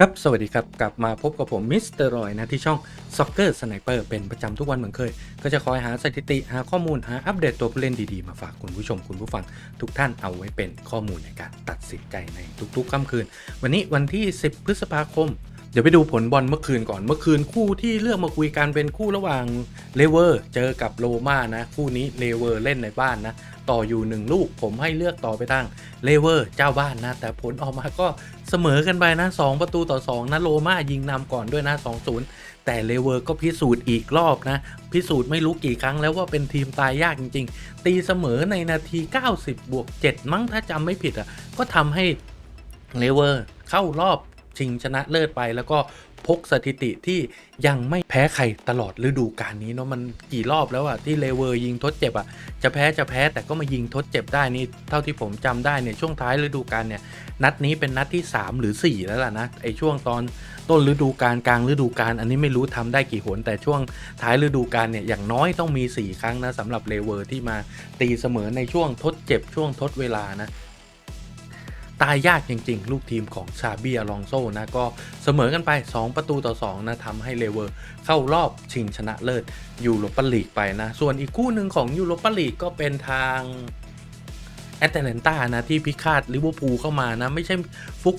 ครับ สวัสดีครับ กลับมาพบกับผมมิสเตอร์รอยนะ ที่ช่อง Soccer Sniper เป็นประจำทุกวันเหมือนเคย ก็จะคอยหาสถิติ หาข้อมูล หาอัปเดตตัวผู้เล่นดี ๆ มาฝากคุณผู้ชมคุณผู้ฟัง ทุกท่านเอาไว้เป็นข้อมูลในการตัดสินใจในทุกๆค่ำคืน วันนี้วันที่ 10 พฤษภาคม เดี๋ยวไปดูผลบอลเมื่อคืนก่อนเมื่อคืนคู่ที่เลือกมาคุยกันเป็นคู่ระหว่างเลเวอร์เจอกับโรม่านะคู่นี้เลเวอร์เล่นในบ้านนะ ต่ออยู่ 1 ลูก ผมให้เลือกต่อไปทางเลเวอร์เจ้าบ้านนะ แต่ผลออกมาก็เสมอกันไปนะ 2 ประตูต่อ 2 นะโรมายิงนำก่อนด้วยนะ 2-0 แต่เลเวอร์ก็พิสูจน์อีกรอบนะ พิสูจน์ไม่รู้กี่ครั้งแล้วว่าเป็นทีมตายยากจริง ๆ ตีเสมอในนาที 90บวก7มั้งถ้าจำไม่ผิดอะก็ทำให้เลเวอร์เข้ารอบชิงชนะเลิศไปแล้วก็ พกสถิติที่ยังไม่แพ้ใครตลอดฤดูกาลนี้เนาะมันกี่รอบแล้วอะที่เลเวอร์ยิงทดเจ็บอะจะแพ้จะแพ้แต่ก็มายิงทดเจ็บได้นี่เท่าที่ผมจำได้เนี่ยช่วงท้ายฤดูกาลเนี่ยนัดนี้เป็นนัดที่ 3 หรือ 4 แล้วล่ะนะไอช่วงตอนต้นฤดูกาลกลางฤดูกาลอันนี้ไม่รู้ทำได้กี่หนแต่ช่วงท้ายฤดูกาลเนี่ยอย่างน้อยต้องมี 4 ครั้งนะสำหรับเลเวอร์ที่มาตีเสมอในช่วงทดเจ็บช่วงทดเวลานะ ตายยากจริงๆ ลูกทีมของชาบีอลองโซนะก็เสมอกันไป 2 ประตูต่อ 2 นะทำให้เลเวอร์เข้ารอบชิงชนะเลิศยูโรปาลีกไปนะ ส่วนอีกคู่หนึ่งของยูโรปาลีกก็เป็นทางแอตแลนตานะที่พิฆาตลิเวอร์พูลเข้ามานะ ไม่ใช่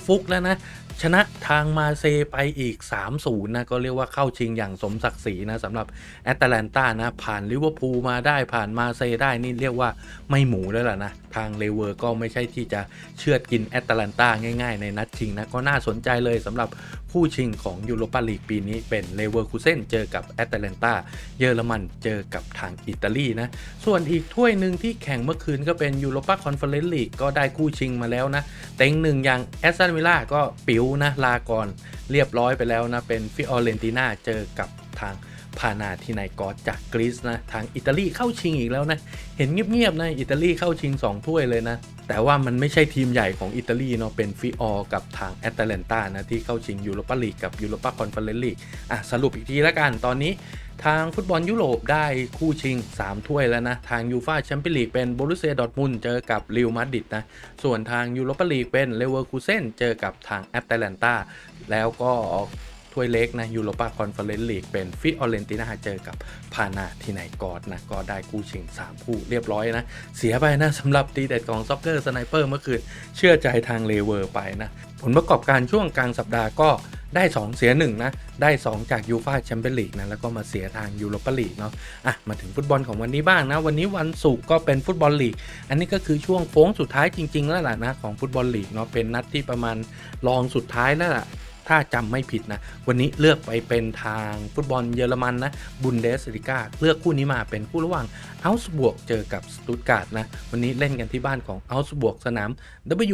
ฟุกๆแล้วนะ ชนะทางมาเซไปอีก 3-0 นะ ก็เรียกว่าเข้าชิงอย่างสมศักดิ์ศรีนะสำหรับแอตแลนตานะ ผ่านลิเวอร์พูลมาได้ผ่านมาเซได้นี่เรียกว่าไม่หมูแล้วล่ะนะ ทางเลเวอร์ก็ไม่ใช่ที่จะเชือดกินแอตแลนตาง่ายๆ ในนัดชิงนะ ก็น่าสนใจเลยสำหรับคู่ชิงของยูโรปาลีกปีนี้เป็นเลเวอร์คูเซนเจอกับแอตแลนตาเยอรมันเจอกับทางอิตาลีนะ ส่วนอีกถ้วยหนึ่งที่แข่งเมื่อคืนก็เป็นยูโรปาคอนเฟอเรนซ์ลีกก็ได้คู่ชิงมาแล้วนะเต็งหนึ่งอย่างแอสตันวิลล่าก็ปิวู้นะลาก่อนเรียบร้อยไปแล้วนะ เป็นฟิออเรนติน่าเจอกับทางพานาทินายกอสจากกรีซนะ ทางอิตาลีเข้าชิงอีกแล้วนะ เห็นเงียบๆนะอิตาลีเข้าชิง 2 ถ้วยเลยนะ แต่ว่ามันไม่ใช่ทีมใหญ่ของอิตาลีเนาะเป็นฟิออกับทางแอตแลนตานะ ที่เข้าชิงยูโรปาลีกกับยูโรปาคอนเฟอเรนซ์ลีกอะสรุปอีกทีละกันตอนนี้ ทางฟุตบอลยุโรปได้คู่ชิง 3 ถ้วยแล้วนะ ทางยูฟาแชมเปี้ยนลีกเป็นโบรุเซียดอร์ทมุนเจอกับริวมาดริดนะ ส่วนทางยูโรปาลีกเป็นเลเวอร์คูเซนเจอกับทางแอตแลนตาแล้วก็ถ้วยเล็กนะยูโรปาคอนเฟอเรนซ์ลีกเป็นฟิออเรนตินาเจอกับพานาทินายกอดนะก็ได้คู่ชิง 3 คู่เรียบร้อยนะ เสียไปนะสำหรับตีเด็ดของซ็อกเกอร์สไนเปอร์เมื่อคืนเชื่อใจทางเลเวอร์ไปนะ ผลประกอบการช่วงกลางสัปดาห์ก็ ได้ 2 เสีย 1 นะ ได้ 2 จากยูฟาแชมเปี้ยนลีกนะ แล้วก็มาเสียทางยูโรปาลีกเนาะอะ มาถึงฟุตบอลของวันนี้บ้างนะ วันนี้วันศุกร์ก็เป็นฟุตบอลลีก อันนี้ก็คือช่วงโค้งสุดท้ายจริง ๆ แล้วล่ะนะ ของฟุตบอลลีกเนาะเป็นนัดที่ประมาณรองสุดท้ายแล้วล่ะ ถ้าจำไม่ผิดนะ วันนี้เลือกไปเป็นทางฟุตบอลเยอรมันนะบุนเดสลิก้าเลือกคู่นี้มาเป็นคู่ระหว่างอัลส์บวกเจอกับสตุตการ์ดนะ วันนี้เล่นกันที่บ้านของอัลส์บวกสนาม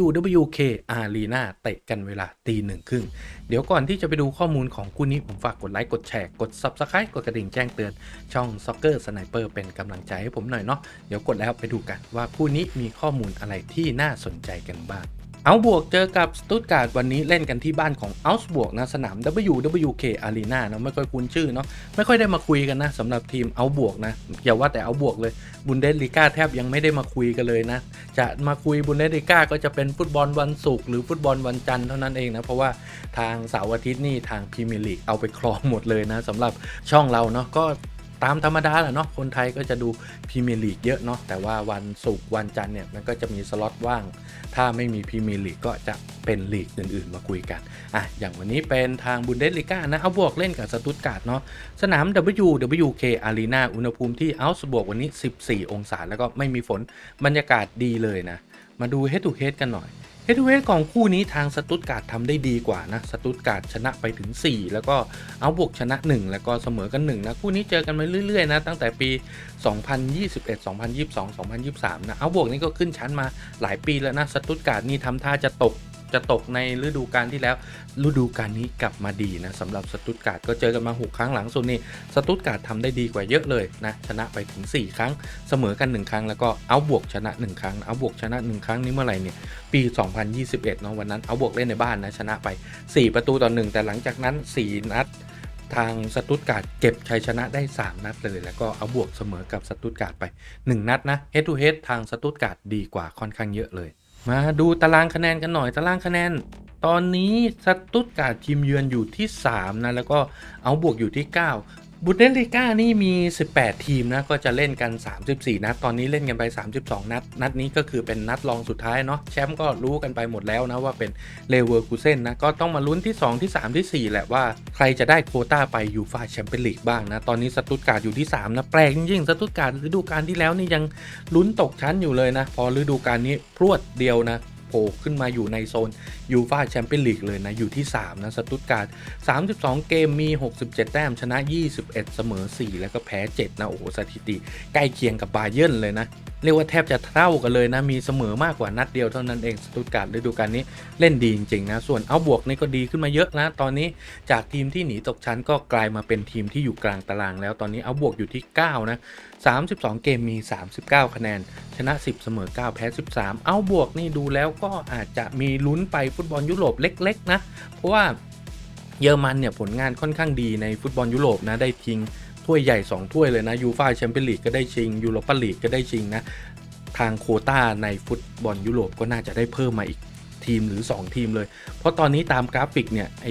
WWK Arena เตะกันเวลาตีหนึ่งครึ่งเดี๋ยวก่อนที่จะไปดูข้อมูลของคู่นี้ผมฝากกดไลค์กดแชร์กด Subscribe กดกระดิ่งแจ้งเตือนช่อง Soccer Sniper เป็นกำลังใจให้ผมหน่อยเนาะเดี๋ยวกดแล้วไปดูกันว่าคู่นี้มีข้อมูลอะไรที่น่าสนใจกันบ้าง เอาบวกเจอกับสตุตการ์ดวันนี้เล่นกันที่บ้านของเอาส์บวกนะสนาม WWK Arena นะไม่ค่อยคุ้นชื่อเนาะไม่ค่อยได้มาคุยกันนะสำหรับทีมเอาบวกนะอย่าว่าแต่เอาบวกเลยบุนเดสลิก้าแทบยังไม่ได้มาคุยกันเลยนะ จะมาคุยบุนเดสลิก้าก็จะเป็นฟุตบอลวันศุกร์หรือฟุตบอลวันจันทร์เท่านั้นเองนะเพราะว่าทางเสาร์อาทิตย์นี่ทางพรีเมียร์ลีกเอาไปครองหมดเลยนะสำหรับช่องเราเนาะก็ ตามธรรมดาแหละเนาะคนไทยก็จะดูพรีเมียร์ลีกเยอะเนาะแต่ว่าวันศุกร์วันจันทร์เนี่ยมันก็จะมีสล็อตว่าง ถ้าไม่มีพรีเมียร์ลีกก็จะเป็นลีกอื่นๆ มาคุยกันอะอย่างวันนี้เป็นทางบุนเดสลิก้านะเอาบวกเล่นกับสตุตการ์ดเนาะสนาม WWK Arena อุณหภูมิที่เอาส์บวกวันนี้ 14 องศาแล้วก็ไม่มีฝนบรรยากาศดีเลยนะ มาดู head to head กันหน่อย เฮดเวทของคู่นี้ทางสตุตการ์ดทำได้ดีกว่านะสตุตการ์ดชนะไปถึง 4 แล้วก็เอาบวกชนะ 1 แล้วก็เสมอกัน1นะคู่นี้เจอกันมาเรื่อยๆนะตั้งแต่ปี 2021 2022 2023นะเอาบวกนี่ก็ขึ้นชั้นมาหลายปีแล้วนะสตุตการ์ดนี่ทำท่าจะตก จะตกในฤดูกาลที่แล้ว ฤดูกาลนี้กลับมาดีนะสำหรับสตุตการ์ดก็เจอกันมา 6 ครั้งหลังสุดนี่สตุตการ์ดทำได้ดีกว่าเยอะเลยนะชนะไปถึง 4 ครั้ง เสมอกัน 1 ครั้ง แล้วก็เอาบวกชนะ 1 ครั้งเอาบวกชนะ 1 ครั้งนี้เมื่อไหร่เนี่ยปี 2021เนาะวันนั้นเอาบวกเล่นในบ้านนะชนะไป 4 ประตูต่อ1แต่หลังจากนั้น 4 นัดทางสตุตการ์ดเก็บชัยชนะได้ 3 นัดเลย แล้วก็เอาบวกเสมอกับสตุตการ์ดไป 1 นัดนะ head to head ทางสตุตการ์ดดีกว่าค่อนข้างเยอะเลย มาดูตารางคะแนนกันหน่อยตารางคะแนน ตอนนี้สตุตการ์ดทีมเยือนอยู่ที่ 3 นะ แล้วก็เอาบวกอยู่ที่ 9 บุนเดสลิก้านี่มี 18 ทีมนะ ก็จะเล่นกัน 34 นัด ตอนนี้เล่นกันไป 32 นัด นัดนี้ก็คือเป็นนัดรองสุดท้ายเนาะ แชมป์ก็รู้กันไปหมดแล้วนะว่าเป็นเลเวอร์คูเซนนะ ก็ต้องมาลุ้นที่ 2 ที่ 3ทีสี่ 4 แหละว่าใครจะได้โคต้าไปยูฟาแชมเปี้ยนลีกบ้างนะ ตอนนี้สตุตการ์ดอยู่ที่ 3 นะ แปลกจริงๆ สตุตการ์ดฤดูกาลที่แล้วนี่ยังลุ้นตกชั้นอยู่เลยนะ พอฤดูกาลนี้พรวดเดียวนะโผล่ขึ้นมาอยู่ในโซน ยูฟาแชมเปี้ยนลีกเลยนะ อยู่ที่ 3 นะสตุตการ์ด32 เกมมี 67 แต้ม ชนะ 21 เสมอ 4 แล้วก็แพ้ 7 นะ โอ้โหสถิติ ใกล้เคียงกับบาเยิร์นเลยนะ เรียกว่าแทบจะเท่ากันเลยนะ มีเสมอมากกว่านัดเดียวเท่านั้นเองสตุตการ์ดฤดูกาลนี้เล่นดีจริงๆนะ ส่วนเอาบวกนี่ก็ดีขึ้นมาเยอะนะ ตอนนี้จากทีมที่หนีตกชั้นก็กลายมาเป็นทีมที่อยู่กลางตารางแล้วตอนนี้เอาบวกอยู่ที่ 9 นะ 32 เกมมี 39 คะแนน ชนะ 10 เสมอ 9 แพ้ 13 เอาบวกนี่ดูแล้วก็อาจจะมีลุ้นไปฟุตตบอลยุโรปเล็กๆนะ เพราะว่าเยอรมันเนี่ยผลงานค่อนข้างดีในฟุตบอลยุโรปนะได้ชิงถ้วยใหญ่ 2 ถ้วยเลยนะยูฟาแชมเปี้ยนลีกก็ได้ชิงยูโรปาลีกก็ได้ชิงนะทางโคต้าในฟุตบอลยุโรปก็น่าจะได้เพิ่มมาอีกทีมหรือ 2 ทีมเลย เพราะตอนนี้ตามกราฟิกเนี่ยไอ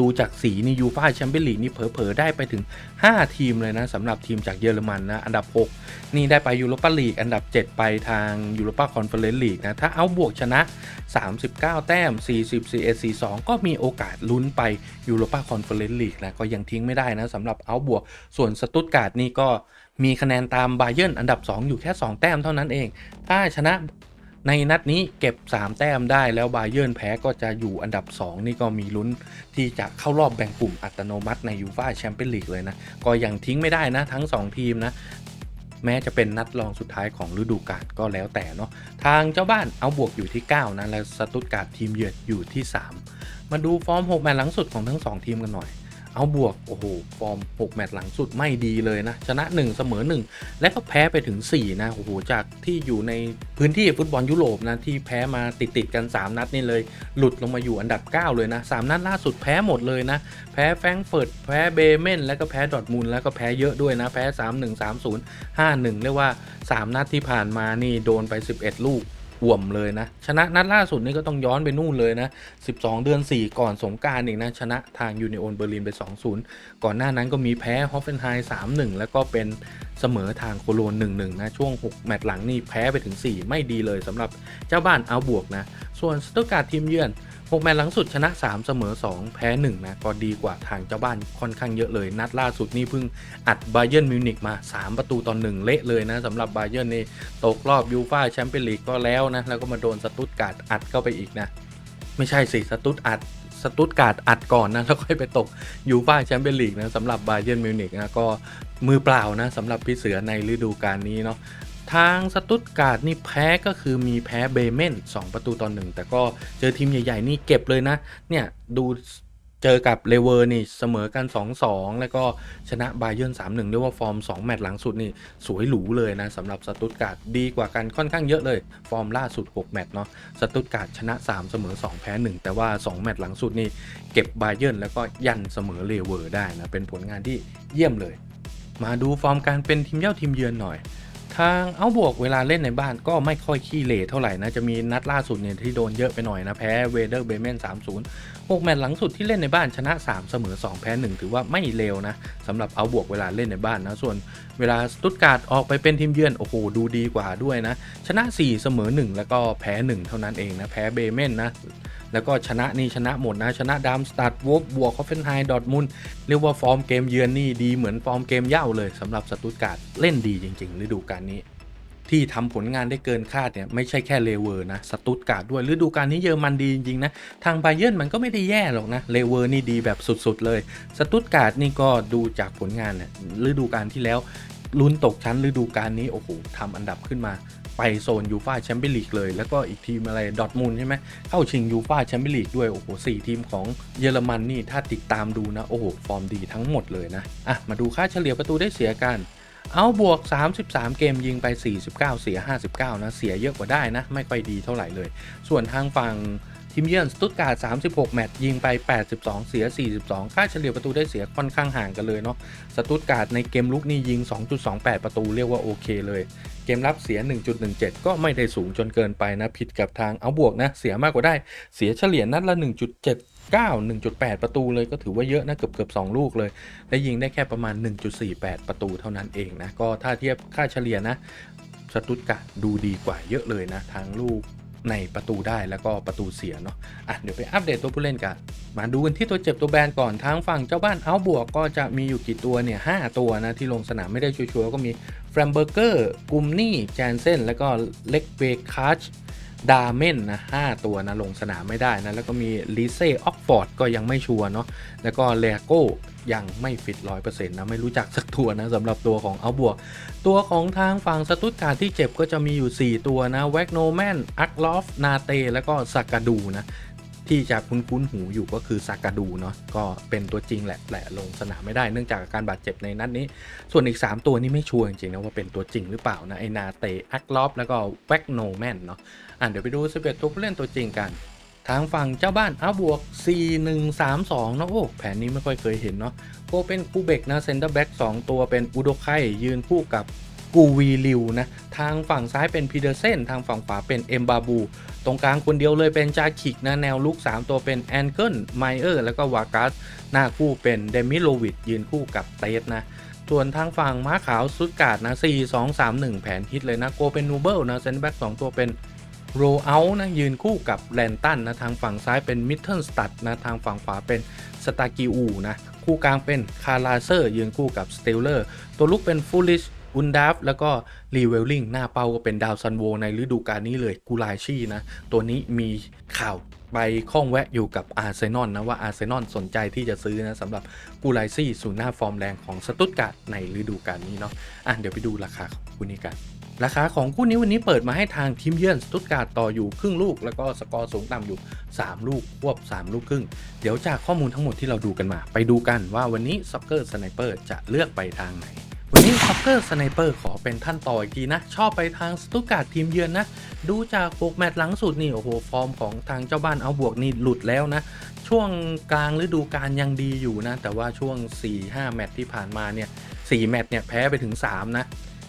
ดูจากสีนี่ยูฟาแชมเปี้ยนลีกนี่เผลอๆได้ไปถึง 5 ทีมเลยนะสำหรับทีมจากเยอรมันนะ อันดับ 6 นี่ได้ไปยูโรปาลีกอันดับ 7 ไปทางยูโรปาคอนเฟอเรนซ์ลีกนะ ถ้าเอาบวกชนะ 39 แต้ม 40 41 42 ก็มีโอกาสลุ้นไปยูโรปาคอนเฟอเรนซ์ลีกนะ ก็ยังทิ้งไม่ได้นะสำหรับเอาบวกส่วนสตุตการ์ดนี่ก็มีคะแนนตามบาเยิร์นอันดับ 2 อยู่แค่ 2 แต้มเท่านั้นเอง ถ้าชนะ ในนัดนี้เก็บ 3 แต้มได้แล้วบาเยิร์นแพ้ก็จะอยู่อันดับ 2 นี่ก็มีลุ้นที่จะเข้ารอบแบ่งกลุ่มอัตโนมัติในยูฟ่าแชมเปี้ยนลีกเลยนะ ก็ยังทิ้งไม่ได้นะทั้ง 2 ทีมนะ แม้จะเป็นนัดรองสุดท้ายของฤดูกาลก็แล้วแต่เนาะทางเจ้าบ้านเอาบวกอยู่ที่ 9 นะ และสตุตการ์ดทีมเยือนอยู่ที่ 3 มาดูฟอร์ม 6 แมตช์หลังสุดของทั้ง 2 ทีมกันหน่อย เอาบวก โอ้โห ฟอร์ม 6 แมตช์หลังสุดไม่ดีเลยนะ ชนะ 1 เสมอ 1 และก็แพ้ไปถึง 4 นะ โอ้โห จากที่อยู่ในพื้นที่ฟุตบอลยุโรปนะ ที่แพ้มาติดติดๆกัน 3 นัดนี่เลย หลุดลงมาอยู่อันดับ 9 เลยนะ 3 นัดล่าสุดแพ้หมดเลยนะ แพ้แฟรงเฟิร์ตแพ้เบเมนแล้วก็แพ้ดอทมุนด์แล้วก็แพ้เยอะด้วยนะ แพ้ 3 1 3 0 5 1 เรียกว่า 3 นัดที่ผ่านมานี่โดนไป 11 ลูก อ่วมเลยนะ ชนะนัดล่าสุดนี่ก็ต้องย้อนไปนู่นเลยนะ 12 เดือน 4 ก่อนสงการอีกนะ ชนะทางยูเนโอนเบอร์ลินไป 2-0 ก่อนหน้านั้นก็มีแพ้ฮอฟเฟนไฮน์3-1 แล้วก็เป็น เสมอทางโคโลน1-1นะช่วง 6 แมตช์หลังนี่แพ้ไปถึง 4 ไม่ดีเลยสำหรับเจ้าบ้านเอาบวกนะ ส่วนสตุการ์ดทีมเยือน 6 แมตช์หลังสุดชนะ 3 เสมอ 2 แพ้ 1 นะก็ดีกว่าทางเจ้าบ้านค่อนข้างเยอะเลย นัดล่าสุดนี่เพิ่งอัดบาเยิร์นมิวนิกมา 3 ประตูต่อ1เละเลยนะสำหรับบาเยิร์นนี่ตกรอบยูฟ่าแชมเปี้ยนลีกก็แล้วนะแล้วก็มาโดนสตุตการ์ดอัดเข้าไปอีกนะไม่ใช่สิสตุตอัดสตุตการ์ดอัดก่อนนะแล้วค่อยไปตกยูฟ่าแชมเปี้ยนลีกนะสำหรับบาเยิร์นมิวนิกนะก็ มือเปล่านะสำหรับพี่เสือในฤดูกาลนี้เนาะทางสตุตการ์ดนี่แพ้ก็คือมีแพ้เบเมน2 ประตูต่อหนึ่งแต่ก็เจอทีมใหญ่ ๆ นี่เก็บเลยนะ เนี่ยดูเจอกับเลเวอร์นี่เสมอกัน 2-2 แล้วก็ชนะบาเยิร์น3-1เรียกว่าฟอร์ม 2 แมตช์หลังสุดนี่สวยหรูเลยนะสำหรับสตุตการ์ดดีกว่ากันค่อนข้างเยอะเลย ฟอร์มล่าสุด 6 แมตช์เนาะสตุตการ์ดชนะ 3 เสมอ 2 แพ้ 1 แต่ว่า 2 แมตช์หลังสุดนี่เก็บบาเยิร์นแล้วก็ยันเสมอเลเวอร์ได้นะเป็นผลงานที่เยี่ยมเลย มาดูฟอร์มการเป็นทีมเย่าทีมเยือนหน่อย ทางเอาบวกเวลาเล่นในบ้านก็ไม่ค่อยขี้เหร่เท่าไหร่นะ จะมีนัดล่าสุดเนี่ยที่โดนเยอะไปหน่อยนะแพ้เวเดอร์เบเมน3-0 6 แมตช์หลังสุดที่เล่นในบ้านชนะ 3 เสมอ 2 แพ้ 1 ถือว่าไม่เลวนะสำหรับเอาบวกเวลาเล่นในบ้านนะ ส่วนเวลาสตุตการ์ดออกไปเป็นทีมเยือน โอ้โห ดูดีกว่าด้วยนะ ชนะ 4 เสมอ 1 แล้วก็แพ้ 1 เท่านั้นเองนะ แพ้เบเมนนะ แล้วก็ชนะนี่ชนะหมดนะชนะดามสตัดวอฟบวกคอฟเฟนไฮดอทมุนเรียกว่าฟอร์มเกมเยือนนี่ดีเหมือนฟอร์มเกมเย่าเลยสำหรับสตุตการ์ดเล่นดีจริงๆฤดูกาลนี้ ที่ทำผลงานได้เกินคาดเนี่ยไม่ใช่แค่เลเวอร์นะสตุตการ์ดด้วยฤดูกาลนี้เยอรมันดีจริงๆนะทางไบเยิร์นมันก็ไม่ได้แย่หรอกนะเลเวอร์นี่ดีแบบสุดๆเลยสตุตการ์ดนี่ก็ดูจากผลงานเนี่ยฤดูกาลที่แล้วลุ้นตกชั้นฤดูกาลนี้โอ้โหทำอันดับขึ้นมา ไปโซนยูฟาแชมเปี้ยนลีกเลย แล้วก็อีกทีมอะไรดอทมูลใช่ไหมเข้าชิงยูฟาแชมเปี้ยนลีกด้วย โอ้โหสี่ทีมของเยอรมันนี่ถ้าติดตามดูนะ โอ้โห ฟอร์มดีทั้งหมดเลยนะ อะ มาดูค่าเฉลี่ยประตูได้เสียกันเอาบวก 33 เกมยิงไป 49 เสีย 59 นะ เสียเยอะกว่าได้นะ ไม่ค่อยดีเท่าไหร่เลย ส่วนทางฝั่ง ทีมเยือนสตุตการ์ด36 แมตช์ยิงไป 82 เสีย 42 ค่าเฉลี่ยประตูได้เสียค่อนข้างห่างกันเลยเนาะสตุตการ์ดในเกมลุกนี่ยิง 2.28 ประตูเรียกว่าโอเคเลย เกมรับเสีย 1.17 ก็ไม่ได้สูงจนเกินไปนะ ผิดกับทางเอาบวกนะ เสียมากกว่าได้ เสียเฉลี่ยนัดละ 1.79 1.8 ประตูเลยก็ถือว่าเยอะนะเกือบเกือบ2ลูกเลย และยิงได้แค่ประมาณ 1.48 ประตูเท่านั้นเองนะ ก็ถ้าเทียบค่าเฉลี่ยนะสตุตการ์ดดูดีกว่าเยอะเลยนะทางลูก ในประตูได้แล้วก็ประตูเสียเนาะอะเดี๋ยวไปอัปเดตตัวผู้เล่นกัน มาดูกันที่ตัวเจ็บตัวแบนก่อนทางฝั่งเจ้าบ้านเอาบวกก็จะมีอยู่กี่ตัวเนี่ยหตัวนะที่ลงสนามไม่ได้ชัวร์ก็มีแฟรมเบอร์เกอร์กุมนี่แจนเซนแล้วก็เล็กเบคัชดาเมนนะห้าตัวนะลงสนามไม่ได้นะแล้วก็มีลิเซ่ออกฟอร์ดก็ยังไม่ชัวร์เนาะแล้วก็เลโก้ ยังไม่ฟิตร้อยเปอร์เซ็นต์นะ ไม่รู้จักสักตัวนะสำหรับตัวของเอาบวก ตัวของทางฝั่งสตุตการ์ที่เจ็บก็จะมีอยู่ 4 ตัวนะแวกโนแมนอักลอฟ นาเต แล้วก็ซากาดูนะที่จะคุ้นๆหูอยู่ก็คือซากาดูเนาะก็เป็นตัวจริงแหละแหละลงสนามไม่ได้เนื่องจากอาการบาดเจ็บในนัดนี้ ส่วนอีก 3 ตัวนี้ไม่ชัวร์จริงๆนะว่าเป็นตัวจริงหรือเปล่านะไอนาเตอักลอฟแล้วก็แวกโนแมนเนาะอะเดี๋ยวไปดู11ตัวผู้เล่นตัวจริงกัน ทางฝั่งเจ้าบ้านอาบวก 4132 นะโอ้แผนนี้ไม่ค่อยเคยเห็นเนาะก็เป็นกูเบกนะเซนเตอร์แบ็ก2ตัวเป็นอุโดไคยืนคู่กับกูวีลิวนะ ทางฝั่งซ้ายเป็นพีเดอร์เซนทางฝั่งขวาเป็นเอมบาบู ตรงกลางคนเดียวเลยเป็นจาคิกนะแนวลุก 3 ตัวเป็นแอนเกิลไมเออร์แล้วก็วากัสหน้าคู่เป็นเดมิโลวิดยืนคู่กับเตสนะส่วนทางฝั่งม้าขาวสุดกาดนะ 4 2 3 1 แผนฮิตเลยนะ โกเป็นนูเบิลนะเซนแบ็ก2ตัวเป็น โรเอานะยืนคู่กับแลนตันนะทางฝั่งซ้ายเป็นมิทเทิลสตัดนะทางฝั่งขวาเป็นสตากิอูนะคู่กลางเป็นคาราเซอร์ยืนคู่กับสเตลเลอร์ตัวลุกเป็นฟูลิชอุนดาฟแล้วก็รีเวลลิงหน้าเป้าก็เป็นดาวซันโวในฤดูกาลนี้เลยกูไลชี่นะ ตัวนี้มีข่าวไปข้องแวะอยู่กับอาร์เซนอลนะว่าอาร์เซนอลสนใจที่จะซื้อนะสำหรับกูไลซี่ศูนย์หน้าฟอร์มแรงของสตุตการ์ดในฤดูกาลนี้เนาะอะเดี๋ยวไปดูราคาของคู่นี้กัน ราคาของคู่นี้วันนี้เปิดมาให้ทางทีมเยือนสตุตการ์ดต่ออยู่ครึ่งลูก แล้วก็สกอร์สูงต่ำอยู่ 3 ลูกควบ 3 ลูกครึ่ง เดี๋ยวจากข้อมูลทั้งหมดที่เราดูกันมา ไปดูกันว่าวันนี้ซ็อกเกอร์สไนเปอร์จะเลือกไปทางไหน วันนี้ซ็อกเกอร์สไนเปอร์ขอเป็นท่านต่ออีกทีนะ ชอบไปทางสตุตการ์ดทีมเยือนนะ ดูจากปกแมตช์หลังสุดนี่โอ้โหฟอร์มของทางเจ้าบ้านเอาบวกนี่หลุดแล้วนะ ช่วงกลางฤดูกาลยังดีอยู่นะ แต่ว่าช่วง 4-5 แมตช์ที่ผ่านมาเนี่ย4แมตช์เนี่ยแพ้ไปถึง 3 นะ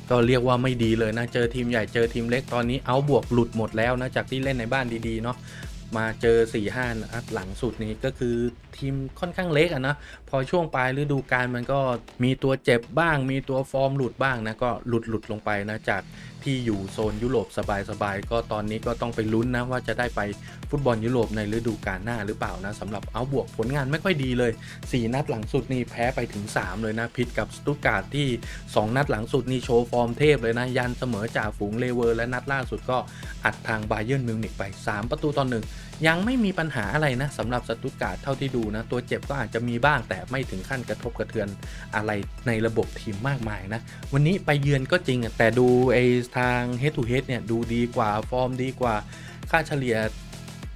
ก็เรียกว่าไม่ดีเลยนะเจอทีมใหญ่เจอทีมเล็กตอนนี้เอาบวกหลุดหมดแล้วนะจากที่เล่นในบ้านดีๆเนาะมาเจอ4 5นัดหลังสุดนี้ก็คือทีมค่อนข้างเล็กอะนะ อช่วงปลายฤดูกาลมันก็มีตัวเจ็บบ้าง มีตัวฟอร์มหลุดบ้างนะก็หลุดหลุดลงไปนะจากที่อยู่โซนยุโรปสบายๆก็ตอนนี้ก็ต้องไปลุ้นนะว่าจะได้ไปฟุตบอลยุโรปในฤดูกาลหน้าหรือเปล่านะสำหรับเอาบวกผลงานไม่ค่อยดีเลย 4 นัดหลังสุดนี่แพ้ไปถึง 3 เลยนะพิษกับสตุการ์ดที่ 2 นัดหลังสุดนี่โชว์ฟอร์มเทพเลยนะยันเสมอจ่าฝูงเลเวอร์และนัดล่าสุดก็อัดทางบาเยิร์นมิวนิกไป 3 ประตูต่อหนึ่ง ยังไม่มีปัญหาอะไรนะสำหรับสตุตการ์ดเท่าที่ดูนะ ตัวเจ็บก็อาจจะมีบ้างแต่ไม่ถึงขั้นกระทบกระเทือนอะไรในระบบทีมมากมายนะ วันนี้ไปเยือนก็จริง แต่ดูไอทาง head to head เนี่ยดูดีกว่าฟอร์มดีกว่า ค่าเฉลี่ย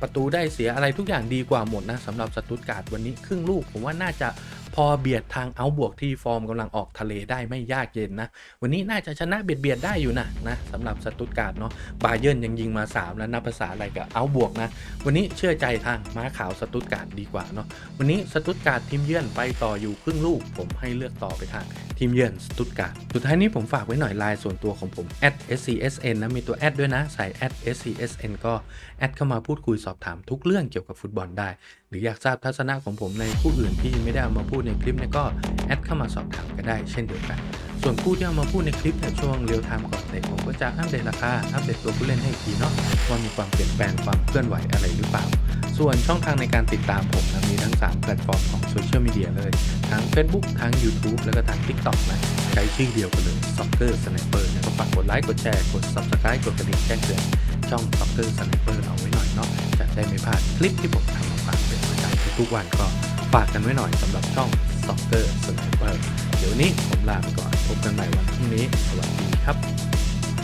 ประตูได้เสียอะไรทุกอย่างดีกว่าหมดนะสำหรับสตุตการ์ดวันนี้ครึ่งลูกผมว่าน่าจะ พอเบียดทางเอาบวกที่ฟอร์มกำลังออกทะเลได้ไม่ยากเย็นนะ วันนี้น่าจะชนะเบียดเบียดได้อยู่นะนะสำหรับสตุตการ์ดเนาะบาเยิร์นยังยิงมา 3 แล้วนับภาษาอะไรกับเอาบวกนะ วันนี้เชื่อใจทางม้าขาวสตุตการ์ดดีกว่าเนาะวันนี้สตุตการ์ดทีมเยือนไปต่ออยู่ครึ่งลูก ผมให้เลือกต่อไปทาง ทีมเยือนสตุตการ์ดสุดท้ายนี้ผมฝากไว้หน่อยไลน์ส่วนตัวของผม @scsn นะมีตัวแอดด้วยนะใส่ @scsn ก็แอดเข้ามาพูดคุยสอบถามทุกเรื่องเกี่ยวกับฟุตบอลได้ หรืออยากทราบทัศนะของผมในผู้อื่นที่ไม่ได้เอามาพูดในคลิปเนี่ยก็แอดเข้ามาสอบถามกันได้เช่นเดียวกันส่วนผู้ที่เอามาพูดในคลิปในช่วงเรียลไทม์ก่อนเตะผมก็จะอัปเดตราคาอัปเดตตัวผู้เล่นให้ทีเนาะว่ามีความเปลี่ยนแปลงความเคลื่อนไหวอะไรหรือเปล่า ส่วนช่องทางในการติดตามผมนะมีทั้ง 3 แพลตฟอร์มของโซเชียลมีเดียเลย ทั้ง Facebook ทั้ง YouTube แล้วก็ทาง TikTok นะใช้ชื่อเดียวกันเลย Soccer Sniper นะก็ฝากกดไลค์กดแชร์กด Subscribe กดกระดิ่งแจ้งเตือนช่อง Soccer Sniper เอาไว้หน่อยเนาะจะได้ไม่พลาดคลิปที่ผมทำมาฝากเป็นประจำทุกวันก็ฝากกันไว้หน่อยสำหรับช่อง Soccer Sniper เดี๋ยวนี้ผมลาไปก่อนพบกันใหม่วันพรุ่งนี้สวัสดีครับ